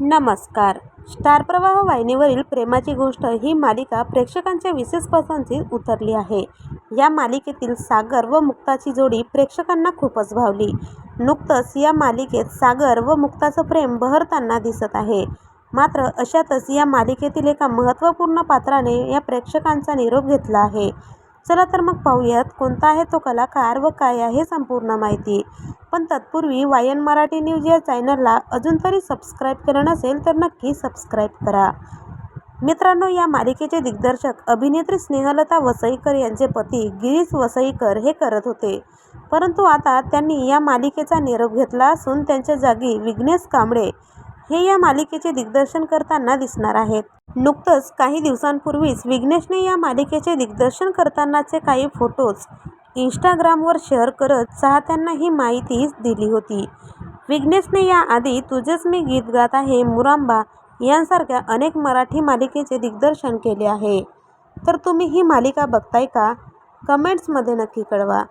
नमस्कार. स्टार प्रवाह वाहिनीवरील प्रेमाची गोष्ट ही मालिका प्रेक्षकांच्या विशेष पसंतीस उतरली आहे. या मालिकेतील सागर व मुक्ताची जोडी प्रेक्षकांना खूपच भावली. नुकतंच या मालिकेत सागर व मुक्ताचं प्रेम बहरताना दिसत आहे. मात्र अशातच या मालिकेतील एका महत्त्वपूर्ण पात्राने या प्रेक्षकांचा निरोप घेतला आहे. चला तर मग पाहूयात कोणता आहे तो कलाकार व काय आहे संपूर्ण माहिती. पण तत्पूर्वी वायन मराठी न्यूज या चॅनलला अजून तरी सबस्क्राईब केलं नसेल तर नक्की सबस्क्राईब करा. मित्रांनो या मालिकेचे दिग्दर्शक अभिनेत्री स्नेहलता वसईकर यांचे पती गिरीश वसईकर हे करत होते. परंतु आता त्यांनी या मालिकेचा निरोप घेतला असून त्यांच्या जागी विघ्नेश कांबळे हे या मालिकेचे दिग्दर्शन करताना दिसणार आहेत. नुकतंच काही दिवसांपूर्वीच विघ्नेशने या मालिकेचे दिग्दर्शन करतानाचे काही फोटोज इंस्टाग्रामवर शेअर करत चाहत्यांना ही माहिती दिली होती. विघ्नेशने याआधी तुझेच मी गीत गात आहे मुरांबा यांसारख्या अनेक मराठी मालिकेचे दिग्दर्शन केले आहे. तर तुम्ही ही मालिका बघताय का? कमेंट्समध्ये नक्की कळवा.